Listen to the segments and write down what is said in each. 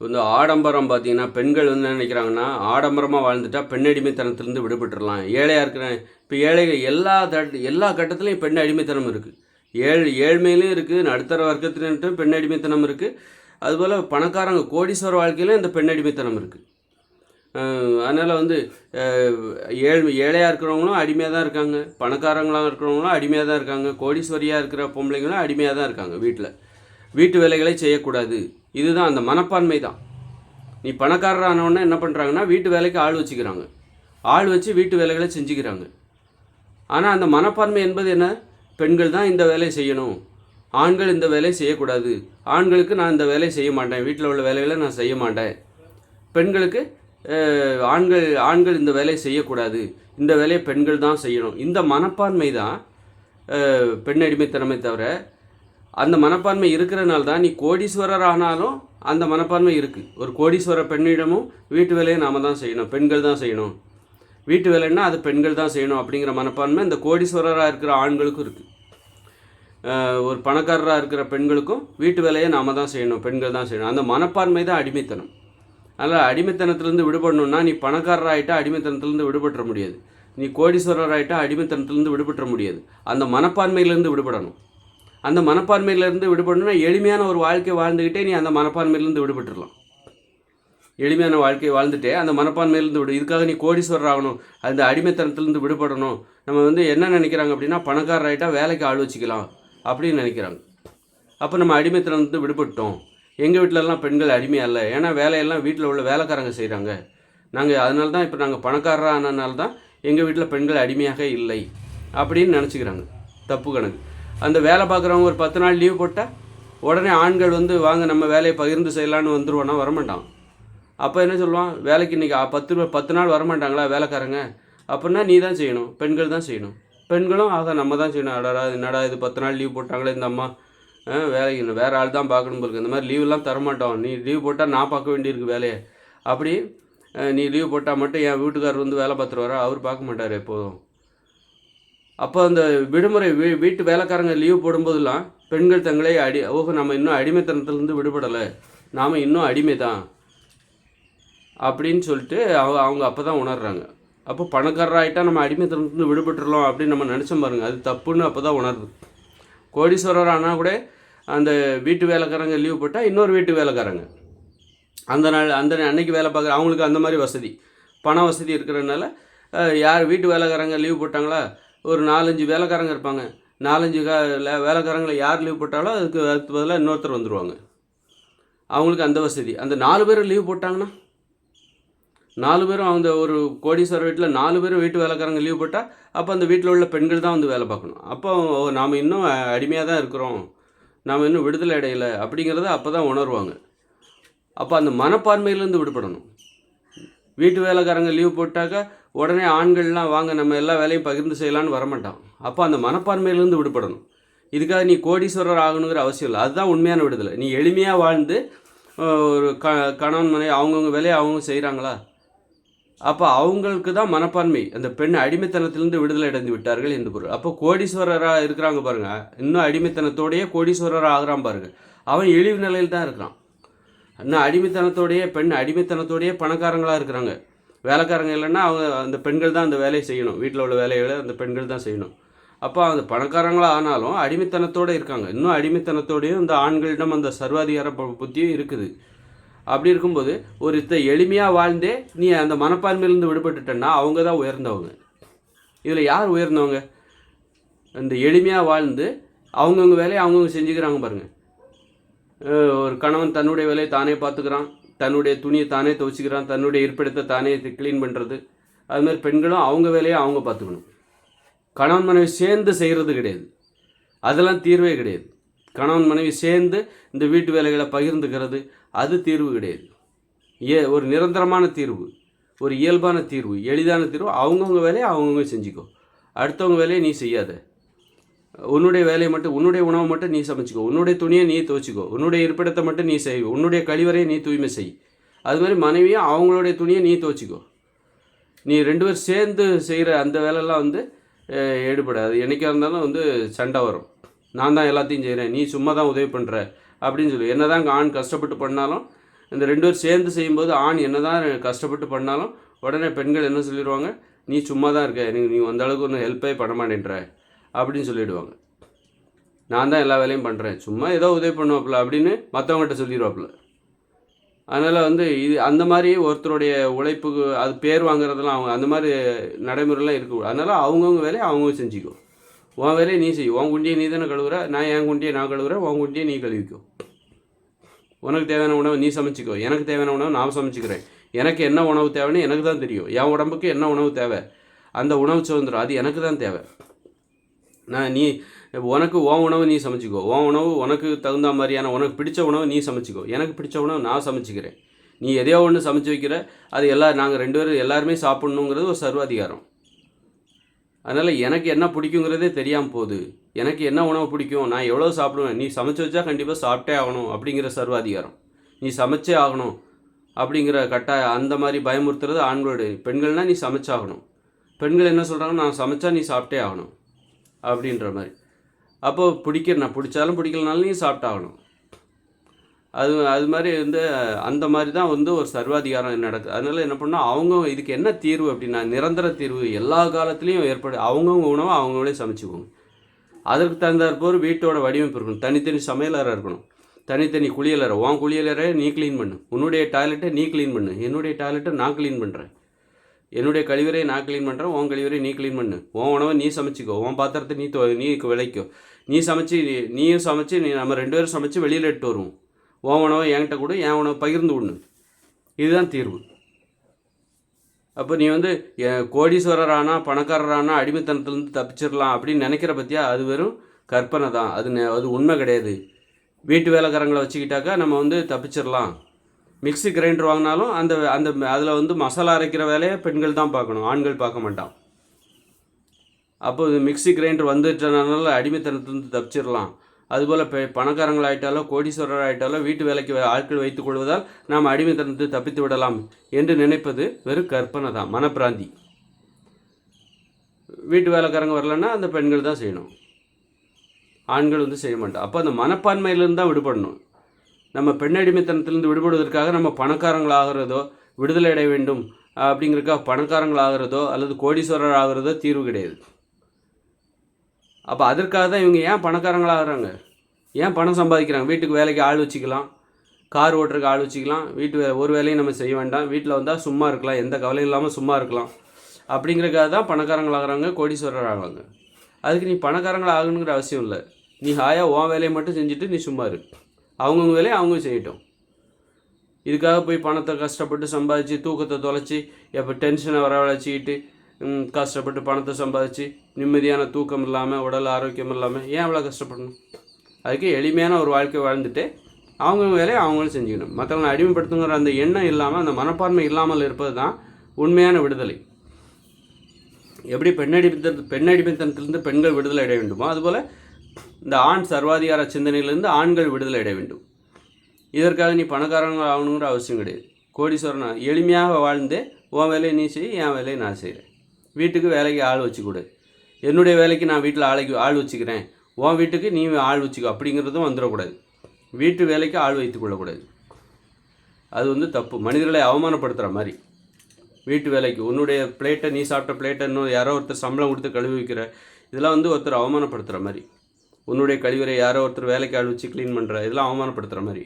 வந்து ஆடம்பரம் பார்த்தீங்கன்னா பெண்கள் வந்து என்ன நினைக்கிறாங்கன்னா ஆடம்பரமாக வாழ்ந்துட்டா பெண் அடிமைத்தனத்திலேருந்து விடுபட்டுறலாம். ஏழையாக இருக்கிற இப்போ ஏழைகள் எல்லா தட் எல்லா கட்டத்துலையும் பெண் அடிமைத்தனம் இருக்குது ஏழ் ஏழ்மையிலையும் இருக்குது நடுத்தர வர்க்கத்திலிருந்து பெண் அடிமைத்தனம் இருக்குது அதுபோல் பணக்காரங்க கோடீஸ்வர வாழ்க்கையிலும் இந்த பெண் அடிமைத்தனம் இருக்குது அதனால் வந்து ஏழ் ஏழையாக இருக்கிறவங்களும் அடிமையாக தான் இருக்காங்க. பணக்காரங்களாக இருக்கிறவங்களும் அடிமையாக தான் இருக்காங்க. கோடீஸ்வரியாக இருக்கிற பொம்பளைங்களும் அடிமையாக தான் இருக்காங்க வீட்டில் வீட்டு வேலைகளை செய்யக்கூடாது. இதுதான் அந்த மனப்பான்மை தான் நீ பணக்காரரானவொன்னே என்ன பண்ணுறாங்கன்னா வீட்டு வேலைக்கு ஆள் வச்சுக்கிறாங்க. ஆள் வச்சு வீட்டு வேலைகளை செஞ்சுக்கிறாங்க. ஆனால் அந்த மனப்பான்மை என்பது என்ன? பெண்கள் தான் இந்த வேலையை செய்யணும். ஆண்கள் இந்த வேலையை செய்யக்கூடாது. ஆண்களுக்கு நான் இந்த வேலையை செய்ய மாட்டேன். வீட்டில் உள்ள வேலைகளை நான் செய்ய மாட்டேன். பெண்களுக்கு ஆண்கள் ஆண்கள் இந்த வேலையை செய்யக்கூடாது. இந்த வேலையை பெண்கள் தான் செய்யணும். இந்த மனப்பான்மை தான் பெண் அடிமைத்தனமே தவிர அந்த மனப்பான்மை இருக்கிறனால தான் நீ கோடீஸ்வரர் ஆனாலும் அந்த மனப்பான்மை இருக்குது ஒரு கோடீஸ்வர பெண்ணிடமும் வீட்டு வேலையை நாம் தான் செய்யணும். பெண்கள் தான் செய்யணும். வீட்டு வேலைன்னா அது பெண்கள் தான் செய்யணும் அப்படிங்கிற மனப்பான்மை இந்த கோடீஸ்வரராக இருக்கிற ஆண்களுக்கும் இருக்குது ஒரு பணக்காரராக இருக்கிற பெண்களுக்கும் வீட்டு வேலையை நாம தான் செய்யணும். பெண்கள் தான் செய்யணும். அந்த மனப்பான்மை தான் அடிமைத்தனம். அதனால் அடிமைத்தனத்திலேருந்து விடுபடணும்னா நீ பணக்காரராகிட்டால் அடிமைத்தனத்திலேருந்து விடுபட்டுற முடியாது. நீ கோடீஸ்வரராகிட்டால் அடிமைத்தனத்திலேருந்து விடுபட்டுற முடியாது. அந்த மனப்பான்மையிலேருந்து விடுபடணும். அந்த மனப்பான்மையிலேருந்து விடுபடணும்னா எளிமையான ஒரு வாழ்க்கை வாழ்ந்துக்கிட்டே நீ அந்த மனப்பான்மையிலேருந்து விடுபட்டுடலாம் எளிமையான வாழ்க்கையை வாழ்ந்துட்டே அந்த மனப்பான்மையிலேருந்து விடு. இதுக்காக நீ கோடீஸ்வரர் ஆகணும். அந்த அடிமைத்தனத்துலேருந்து விடுபடணும். நம்ம வந்து என்ன நினைக்கிறாங்க அப்படின்னா பணக்காரர் ஆகிட்டா வேலைக்கு ஆள் வச்சுக்கலாம் அப்படின்னு நினைக்கிறாங்க. அப்போ நம்ம அடிமைத்தனத்துலேருந்து விடுபட்டோம். எங்கள் வீட்டிலலாம் பெண்கள் அடிமையாக இல்லை ஏன்னா வேலையெல்லாம் வீட்டில் உள்ள வேலைக்காரங்க செய்கிறாங்க நாங்கள் அதனால தான் இப்போ நாங்கள் பணக்காரராக ஆனதுனால தான் எங்கள் வீட்டில் பெண்கள் அடிமையாக இல்லை அப்படின்னு நினச்சிக்கிறாங்க. தப்பு கணக்கு. அந்த வேலை பார்க்குறவங்க ஒரு பத்து நாள் லீவ் போட்டால் உடனே ஆண்கள் வந்து வாங்க நம்ம வேலையை பகிர்ந்து செய்யலான்னு வந்துருவானா வரமாட்டான். அப்போ என்ன சொல்லுவான்? வேலைக்கு இன்றைக்கி பத்து ரூபா- பத்து நாள் வரமாட்டாங்களா வேலைக்காரங்க? அப்படின்னா நீ தான் செய்யணும். பெண்கள் தான் செய்யணும். பெண்களும் ஆக நம்ம தான் செய்யணும். அடடா என்னடா இது பத்து நாள் லீவ் போட்டாங்களே இந்த அம்மா. வேலைக்கு வேறு ஆள் தான் பார்க்கணும் போலுக்கு இந்த மாதிரி லீவெல்லாம் தரமாட்டோம். நீ லீவ் போட்டால் நான் பார்க்க வேண்டியிருக்கு வேலையை. அப்படி நீ லீவ் போட்டால் மட்டும் என் வீட்டுக்காரர் வந்து வேலை பார்த்துருவாரா அவர் பார்க்க மாட்டார் எப்போதும். அப்போ அந்த விடுமுறை வீ வீட்டு வேலைக்காரங்க லீவ் போடும்போதெல்லாம் பெண்கள் தங்களை அடி ஓஹோ நம்ம இன்னும் அடிமைத்தனத்திலேருந்து விடுபடலை. நாம் இன்னும் அடிமை தான் அப்படின்னு சொல்லிட்டு அவங்க அவங்க அப்போ தான் உணர்றாங்க. அப்போ பணக்காரராகிட்டால் நம்ம அடிமைத்தனத்துலேருந்து விடுபட்டுறலாம் அப்படின்னு நம்ம நினச்சோம் பாருங்கள் அது தப்புன்னு அப்போ தான் உணருது கோடீஸ்வரர் ஆனால் கூட அந்த வீட்டு வேலைக்காரங்க லீவ் போட்டால் இன்னொரு வீட்டு வேலைக்காரங்க. அந்த நாள் அந்த அன்னைக்கு வேலை பார்க்குற அவங்களுக்கு அந்த மாதிரி வசதி. பண வசதி இருக்கிறதுனால யார் வீட்டு வேலைக்காரங்க லீவ் போட்டாங்களா? ஒரு நாலஞ்சு வேலைக்காரங்க இருப்பாங்க. நாலஞ்சு கா வேலைக்காரங்களை யார் லீவ் போட்டாலும் அதுக்கு அதுக்கு பதிலாக இன்னொருத்தர் வந்துடுவாங்க அவங்களுக்கு அந்த வசதி. அந்த நாலு பேரும் லீவ் போட்டாங்கன்னா? நாலு பேரும் அந்த ஒரு கோடீஸ்வரர் வீட்டில் நாலு பேரும் வீட்டு வேலைக்காரங்க லீவ் போட்டால் அப்போ அந்த வீட்டில் உள்ள பெண்கள் தான் வந்து வேலை பார்க்கணும். அப்போ நாம் இன்னும் அடிமையாக தான் இருக்கிறோம். நாம் இன்னும் விடுதலை அடையலை அப்படிங்கிறத அப்போ தான் உணர்வாங்க. அப்போ அந்த மனப்பான்மையிலேருந்து விடுபடணும். வீட்டு வேலைக்காரங்க லீவ் போட்டாக்கா உடனே ஆண்கள்லாம் வாங்க நம்ம எல்லா வேலையும் பகிர்ந்து செய்யலான்னு வரமாட்டான். அப்போ அந்த மனப்பான்மையிலேருந்து விடுபடணும். இதுக்காக நீ கோடீஸ்வரர் ஆகணுங்கிற அவசியம் இல்லை. அதுதான் உண்மையான விடுதலை. நீ எளிமையாக வாழ்ந்து ஒரு க கணவன் மனை அவங்கவுங்க வேலையை அவங்க செய்கிறாங்களா அப்போ அவங்களுக்கு தான் மனப்பான்மை. அந்த பெண் அடிமைத்தனத்திலிருந்து விடுதலை அடைந்து விட்டார்கள் என்று பொருள். அப்போ கோடீஸ்வரராக இருக்கிறாங்க பாருங்க. இன்னும் அடிமைத்தனத்தோடையே கோடீஸ்வரராக ஆகிறான் பாருங்கள் அவன் இழிவு நிலையில் தான் இருக்கிறான். இன்னும் அடிமைத்தனத்தோடையே பெண் அடிமைத்தனத்தோடையே பணக்காரங்களாக இருக்கிறாங்க. வேலைக்காரங்க இல்லைன்னா அவங்க அந்த பெண்கள் தான் அந்த வேலையை செய்யணும். வீட்டில் உள்ள வேலைகளை அந்த பெண்கள் தான் செய்யணும். அப்போ அந்த பணக்காரங்களாக ஆனாலும் அடிமைத்தனத்தோடு இருக்காங்க. இன்னும் அடிமைத்தனத்தோடையும் இந்த ஆண்களிடம் அந்த சர்வாதிகார புத்தியும் இருக்குது. அப்படி இருக்கும்போது ஒரு இத்த எளிமையாக வாழ்ந்தே நீ அந்த மனப்பான்மையிலேருந்து விடுபட்டுட்டேன்னா அவங்க தான் உயர்ந்தவங்க. இதில் யார் உயர்ந்தவங்க? அந்த எளிமையாக வாழ்ந்து அவங்கவுங்க வேலையை அவங்கவுங்க செஞ்சுக்கிறாங்க பாருங்கள் ஒரு கணவன் தன்னுடைய வேலையை தானே பார்த்துக்கிறான் தன்னுடைய துணியை தானே துவச்சிக்கிறான் தன்னுடைய இருப்பிடத்தை தானே க்ளீன் பண்ணுறது அதுமாதிரி பெண்களும் அவங்க வேலையை அவங்க பார்த்துக்கணும். கணவன் மனைவி சேர்ந்து செய்கிறது கிடையாது. அதெல்லாம் தீர்வே கிடையாது. கணவன் மனைவி சேர்ந்து இந்த வீட்டு வேலைகளை பகிர்ந்துக்கிறது அது தீர்வு கிடையாது. ஏ ஒரு நிரந்தரமான தீர்வு ஒரு இயல்பான தீர்வு எளிதான தீர்வு. அவங்கவுங்க வேலையை அவங்கவுங்க செஞ்சுக்கோ. அடுத்தவங்க வேலையை நீ செய்யாத. உன்னுடைய வேலையை மட்டும் உன்னுடைய உணவை மட்டும் நீ சமைச்சிக்கோ. உன்னுடைய துணியை நீ துவச்சிக்கோ. உன்னுடைய இருப்பிடத்தை மட்டும் நீ செய். உன்னுடைய கழிவறையை நீ தூய்மை செய். அது மாதிரி மனைவியும் அவங்களுடைய துணியை நீ துவச்சிக்கோ. நீ ரெண்டு பேர் சேர்ந்து செய்கிற அந்த வேலையெல்லாம் வந்து ஈடுபடாது என்னைக்கா இருந்தாலும் வந்து சண்டை வரும். நான் தான் எல்லாத்தையும் செய்கிறேன். நீ சும்மா தான் உதவி பண்ணுற அப்படின்னு சொல்லி. என்ன தான் ஆண் கஷ்டப்பட்டு பண்ணாலும் இந்த ரெண்டு பேர் சேர்ந்து செய்யும்போது ஆண் என்னதான் கஷ்டப்பட்டு பண்ணாலும் உடனே பெண்கள் என்ன சொல்லிடுவாங்க? நீ சும்மா தான் இருக்க. நீ நீ அந்த அளவுக்கு ஒன்றும் ஹெல்ப்பே பண்ண மாட்டேன்ற. அப்படின்னு சொல்லிவிடுவாங்க நான் தான் எல்லா வேலையும் பண்ணுறேன் சும்மா ஏதோ உதவி பண்ணுவாப்புல அப்படின்னு மற்றவங்ககிட்ட சொல்லிடுவாப்புல அதனால் வந்து இது அந்த மாதிரி ஒருத்தருடைய உழைப்புக்கு அது பேர் வாங்குறதெல்லாம் அவங்க அந்த மாதிரி நடைமுறைலாம் இருக்கக்கூடாது அதனால் அவங்கவுங்க வேலையை அவங்கவுங்க செஞ்சுக்கோ. உன் வேலையை நீ செய். உன் குண்டியை நீ தானே கழுவுற? நான் என் குண்டியை நான் கழுவுறேன். உன் குண்டியை நீ கழுவிக்கோ. உனக்கு தேவையான உணவு நீ சமைச்சிக்கோ. எனக்கு தேவையான உணவு நான் சமைச்சிக்கிறேன். எனக்கு என்ன உணவு தேவைன்னு எனக்கு தான் தெரியும். என் உடம்புக்கு என்ன உணவு தேவை? அந்த உணவு சுதந்திரம். அது எனக்கு தான் தேவை. நான் நீ உனக்கு உன் உணவு நீ சமைச்சிக்கோ. உன் உணவு உனக்கு தகுந்த மாதிரியான உனக்கு பிடிச்ச உணவு நீ சமைச்சிக்கோ. எனக்கு பிடிச்ச உணவு நான் சமைச்சிக்கிறேன். நீ எதையோ ஒன்று சமைச்சு வைக்கிற அது எல்லா நாங்கள் ரெண்டு பேரும் எல்லாருமே சாப்பிட்ணுங்கிறது ஒரு சர்வாதிகாரம் அதனால் எனக்கு என்ன பிடிக்குங்கிறதே தெரியாமல் போகுது. எனக்கு என்ன உணவு பிடிக்கும் நான் எவ்வளோ சாப்பிடுவேன் நீ சமைச்சு வச்சா கண்டிப்பாக சாப்பிட்டே ஆகணும் அப்படிங்கிற சர்வாதிகாரம் நீ சமைச்சே ஆகணும் அப்படிங்கிற கட்டாய அந்த மாதிரி பயமுறுத்துறது ஆண்களுடைய பெண்கள்னால் நீ சமைச்சாகணும். பெண்கள் என்ன சொல்கிறாங்க நான் சமைச்சா நீ சாப்பிட்டே ஆகணும். அப்படின்ற மாதிரி. அப்போது பிடிக்கிற நான் பிடிச்சாலும் பிடிக்கலனாலும் நீ சாப்பிட்டாகணும். அது அது மாதிரி வந்து அந்த மாதிரி தான் வந்து ஒரு சர்வாதிகாரம் நடக்குது அதனால் என்ன பண்ணால் அவங்க இதுக்கு என்ன தீர்வு அப்படின்னா நிரந்தர தீர்வு எல்லா காலத்துலேயும் ஏற்படு அவங்கவுங்க உணவை அவங்களே சமைச்சுக்குவோங்க. அதற்கு தகுந்தாற்போர் வீட்டோட வடிவமைப்பு இருக்கணும். தனித்தனி சமையலறை இருக்கணும். தனித்தனி குளியலறை. உன் குளியலறை நீ க்ளீன் பண்ணு. உன்னுடைய டாய்லெட்டை நீ க்ளீன் பண்ணு. என்னுடைய டாய்லெட்டை நான் க்ளீன் பண்ணுறேன் என்னுடைய கழிவறையை நான் க்ளீன் பண்ணுறேன் உன் கழிவறை நீ க்ளீன் பண்ணு. உன் உணவை நீ சமைச்சிக்கோ உன் பாத்திரத்தை நீ நீ விளைக்கோ. நீ சமைச்சு நீ- நீயும் சமைச்சு நீ நம்ம ரெண்டு பேரும் சமைச்சு வெளியில் எடுத்து வருவோம். உன் உணவை என்கிட்ட கொடு என் உணவை பகிர்ந்து விடணும் இதுதான் தீர்வு. அப்போ நீ வந்து எ- கோடீஸ்வரரானா பணக்காரரானா அடிமைத்தனத்துலேருந்து தப்பிச்சிடலாம் அப்படின்னு நினைக்கிற பற்றியா அது வெறும் கற்பனை தான். அது அது உண்மை கிடையாது. வீட்டு வேலைக்காரங்களை வச்சுக்கிட்டாக்கா நம்ம வந்து தப்பிச்சிடலாம் மிக்ஸி கிரைண்டர் வாங்கினாலும் அந்த அந்த அதில் வந்து மசாலா அரைக்கிற வேலையை பெண்கள் தான் பார்க்கணும் ஆண்கள் பார்க்க மாட்டான். அப்போ மிக்சி மிக்ஸி கிரைண்டர் வந்துட்டனால அடிமைத்தனத்துலேருந்து தப்பிச்சிடலாம். அதுபோல் பெ பணக்காரங்களாயிட்டாலோ கோடீஸ்வரர் ஆயிட்டாலோ வீட்டு வேலைக்கு ஆட்கள் வைத்துக் கொள்வதால் நாம் அடிமைத்தனத்தை தப்பித்து விடலாம் என்று நினைப்பது வெறும் கற்பனை தான் மனப்பிராந்தி. வீட்டு வேலைக்காரங்க வரலன்னா அந்த பெண்கள் தான் செய்யணும். ஆண்கள் வந்து செய்ய மாட்டோம் அப்போ அந்த மனப்பான்மையிலேருந்து தான் விடுபடணும். நம்ம பெண்ணடிமைத்தனத்திலிருந்து விடுபடுவதற்காக நம்ம பணக்காரங்களாகிறதோ விடுதலை அடைய வேண்டும் அப்படிங்கிறக்காக பணக்காரங்களாகிறதோ அல்லது கோடீஸ்வரர் ஆகிறதோ தீர்வு கிடையாது. அப்போ அதற்காக தான் இவங்க ஏன் பணக்காரங்களாகிறாங்க? ஏன் பணம் சம்பாதிக்கிறாங்க? வீட்டுக்கு வேலைக்கு ஆள் வச்சுக்கலாம் கார் ஓட்டுறதுக்கு ஆள் வச்சுக்கலாம் வீட்டு வே ஒரு வேலையும் நம்ம செய்ய வேண்டாம் வீட்டில் வந்தால் சும்மா இருக்கலாம் எந்த கவலையும் இல்லாமல் சும்மா இருக்கலாம். அப்படிங்கிறக்காக தான் பணக்காரங்களாகிறாங்க கோடீஸ்வரர் ஆகிறாங்க அதுக்கு நீ பணக்காரங்களாகணுங்கிற அவசியம் இல்லை. நீ ஹாயாக உன் வேலையை மட்டும் செஞ்சுட்டு நீ சும்மா இரு. அவங்கவுங்க வேலையை அவங்க செய்யட்டும். இதுக்காக போய் பணத்தை கஷ்டப்பட்டு சம்பாதிச்சு தூக்கத்தை தொலைச்சி எப்போ டென்ஷனை வரவழைச்சிக்கிட்டு கஷ்டப்பட்டு பணத்தை சம்பாதிச்சு நிம்மதியான தூக்கம் இல்லாமல் உடல் ஆரோக்கியம் இல்லாமல் ஏன் அவ்வளோ கஷ்டப்படணும்? அதுக்கு எளிமையான ஒரு வாழ்க்கை வாழ்ந்துட்டு அவங்கவுங்க வேலையை அவங்களும் செஞ்சுக்கணும். மற்றவங்களை அடிமைப்படுத்துங்கிற அந்த எண்ணம் இல்லாமல் அந்த மனப்பான்மை இல்லாமல் இருப்பது தான் உண்மையான விடுதலை. எப்படி பெண்ணடிமைத்தன பெண்ணடிமைத்தனத்திலிருந்து பெண்கள் விடுதலை அடைய வேண்டுமோ அதுபோல் இந்த ஆண் சர்வாதிகார சிந்தனையிலிருந்து ஆண்கள் விடுதலை அடைய வேண்டும். இதற்காக நீ பணக்காரங்க ஆகணுங்கிற அவசியம் கிடையாது. கோடீஸ்வரனா எளிமையாக வாழ்ந்து உன் வேலையை நீ செய் என் வேலையை நான் செய்கிறேன் வீட்டுக்கு வேலைக்கு ஆள் வச்சுக்கூட. என்னுடைய வேலைக்கு நான் வீட்டில் ஆளைக்கு ஆள் வச்சுக்கிறேன். உன் வீட்டுக்கு நீ ஆள் வச்சுக்கோ. அப்படிங்கிறதும் வந்துடக்கூடாது. வீட்டு வேலைக்கு ஆள் வைத்து கொள்ளக்கூடாது. அது வந்து தப்பு. மனிதர்களை அவமானப்படுத்துகிற மாதிரி. வீட்டு வேலைக்கு. உன்னுடைய பிளேட்டை நீ சாப்பிட்ட பிளேட்டை இன்னும் யாரோ ஒருத்தர் சம்பளம் கொடுத்து கழுவி வைக்கிற இதெல்லாம் வந்து ஒருத்தர் அவமானப்படுத்துகிற மாதிரி. உன்னுடைய கழிவறை யாரோ ஒருத்தர் வேலைக்கு ஆள் வச்சு க்ளீன் பண்ணுற இதெல்லாம் அவமானப்படுத்துகிற மாதிரி.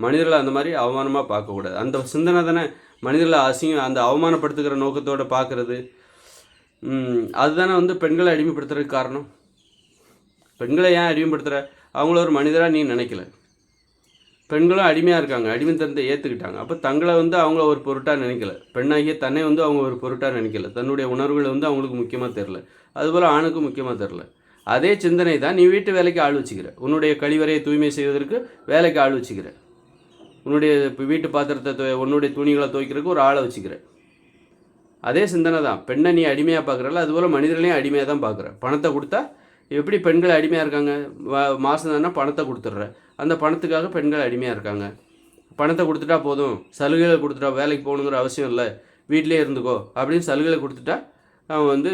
மனிதர்களை அந்த மாதிரி அவமானமாக பார்க்கக்கூடாது. அந்த சிந்தனை தானே மனிதர்களை அசையும் அந்த அவமானப்படுத்துகிற நோக்கத்தோடு பார்க்குறது. அதுதானே வந்து பெண்களை அடிமைப்படுத்துறதுக்கு காரணம். பெண்களை ஏன் அடிமைப்படுத்துகிற அவங்கள ஒரு மனிதராக நீ நினைக்கல. பெண்களும் அடிமையாக இருக்காங்க அடிமைத்தனத்தை ஏற்றுக்கிட்டாங்க அப்போ தங்களை வந்து அவங்கள ஒரு பொருட்டாக நினைக்கல. பெண்ணாகிய தன்னை வந்து அவங்க ஒரு பொருட்டாக நினைக்கல. தன்னுடைய உணர்வுகள் வந்து அவங்களுக்கு முக்கியமாக தெரில அதுபோல் ஆணுக்கும் முக்கியமாக தெரில அதே சிந்தனை தான் நீ வீட்டு வேலைக்கு ஆள் வச்சுக்கிற. உன்னுடைய கழிவறையை தூய்மை செய்வதற்கு வேலைக்கு ஆள் வச்சுக்கிற. உன்னுடைய இப்போ வீட்டு பாத்திரத்தை உன்னுடைய துணிகளை துவைக்கிறதுக்கு ஒரு ஆளை வச்சுக்கிற. அதே சிந்தனை தான். பெண்ணை நீ அடிமையாக பார்க்குறல அதுபோல் மனிதர்களையும் அடிமையாக தான் பார்க்குற பணத்தை கொடுத்தா எப்படி பெண்கள் அடிமையாக இருக்காங்க? மாதம் தானே பணத்தை கொடுத்துட்ற. அந்த பணத்துக்காக பெண்கள் அடிமையாக இருக்காங்க. பணத்தை கொடுத்துட்டா போதும். சலுகைகளை கொடுத்துட்டா வேலைக்கு போகணுங்கிற அவசியம் இல்லை. வீட்டிலே இருந்துக்கோ அப்படின்னு சலுகைகளை கொடுத்துட்டா அவங்க வந்து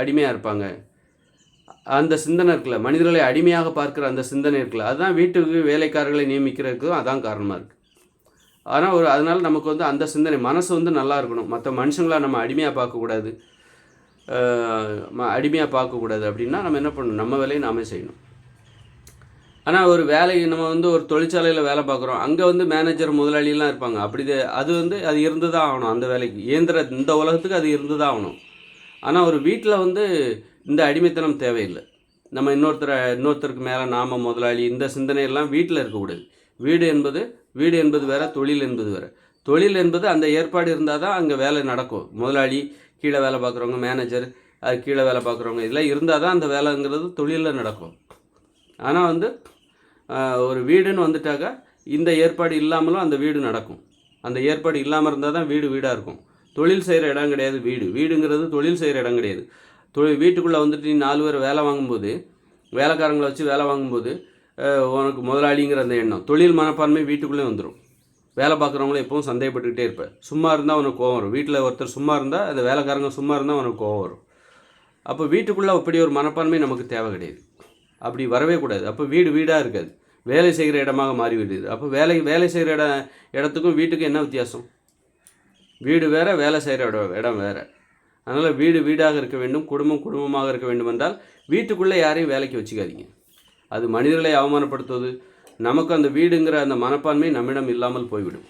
அடிமையாக இருப்பாங்க. அந்த சிந்தனை இருக்குல்ல மனிதர்களை அடிமையாக பார்க்குற அந்த சிந்தனை இருக்குல்ல அதுதான் வீட்டுக்கு வேலைக்காரர்களை நியமிக்கிறதுக்கும் அதான் காரணமாக இருக்குது ஆனால் ஒரு அதனால் நமக்கு வந்து அந்த சிந்தனை மனசு வந்து நல்லா இருக்கணும். மற்ற மனுஷங்களாக நம்ம அடிமையாக பார்க்கக்கூடாது அடிமையாக பார்க்கக்கூடாது அப்படின்னா நம்ம என்ன பண்ணணும்? நம்ம வேலையை நாமே செய்யணும். ஆனால் ஒரு வேலை நம்ம வந்து ஒரு தொழிற்சாலையில் வேலை பார்க்குறோம். அங்கே வந்து மேனேஜர் முதலாளிலாம் இருப்பாங்க. அப்படி அது வந்து அது இருந்து தான் ஆகணும் அந்த வேலைக்கு. இயந்திர இந்த உலகத்துக்கு அது இருந்து தான் ஆகணும். ஆனால் ஒரு வீட்டில் வந்து இந்த அடிமைத்தனம் தேவையில்லை. நம்ம இன்னொருத்தரை இன்னொருத்தருக்கு மேலே நாம முதலாளி இந்த சிந்தனையெல்லாம் வீட்டில் இருக்கக்கூடாது. வீடு என்பது வீடு என்பது வேற தொழில் என்பது வேற. தொழில் என்பது அந்த ஏற்பாடு இருந்தால் தான் அங்கே வேலை நடக்கும். முதலாளி கீழே வேலை பார்க்குறவங்க மேனேஜர் அது கீழே வேலை பார்க்குறவங்க இதெல்லாம் இருந்தால் தான் அந்த வேலைங்கிறது தொழிலில் நடக்கும். ஆனால் வந்து ஒரு வீடுன்னு வந்துட்டாக்கா இந்த ஏற்பாடு இல்லாமலும் அந்த வீடு நடக்கும். அந்த ஏற்பாடு இல்லாமல் இருந்தால் தான் வீடு வீடாக இருக்கும். தொழில் செய்கிற இடம் கிடையாது வீடு. வீடுங்கிறது தொழில் செய்கிற இடம் கிடையாது. தொழில் வீட்டுக்குள்ளே வந்துட்டு நீ நாலு பேர் வேலை வாங்கும்போது வேலைக்காரங்களை வச்சு வேலை வாங்கும்போது உனக்கு முதலாளிங்கிற அந்த எண்ணம். தொழில் மனப்பான்மை வீட்டுக்குள்ளே வந்துடும் வேலை பார்க்குறவங்களும் எப்பவும் சந்தேகப்பட்டுக்கிட்டே இருப்பேன். சும்மா இருந்தால் உனக்கு கோவம் வரும். வீட்டில் ஒருத்தர் சும்மா இருந்தால் அந்த வேலைக்காரங்க சும்மா இருந்தால் உனக்கு கோவம் வரும். அப்போ வீட்டுக்குள்ளே அப்படி ஒரு மனப்பான்மை நமக்கு தேவை கிடையாது. அப்படி வரவே கூடாது. அப்போ வீடு வீடாக இருக்காது. வேலை செய்கிற இடமாக மாறிவிடுது. அப்போ வேலை வேலை செய்கிற இட இடத்துக்கும் வீட்டுக்கும் என்ன வித்தியாசம்? வீடு வேறு வேலை செய்கிற இடம் இடம் அதனால் வீடு வீடாக இருக்க வேண்டும் குடும்பம் குடும்பமாக இருக்க வேண்டும் என்றால் வீட்டுக்குள்ளே யாரையும் வேலைக்கு வச்சுக்காதீங்க. அது மனிதர்களை அவமானப்படுத்துவது நமக்கு அந்த வீடுங்கிற அந்த மனப்பான்மை நம்மிடம் இல்லாமல் போய்விடும்.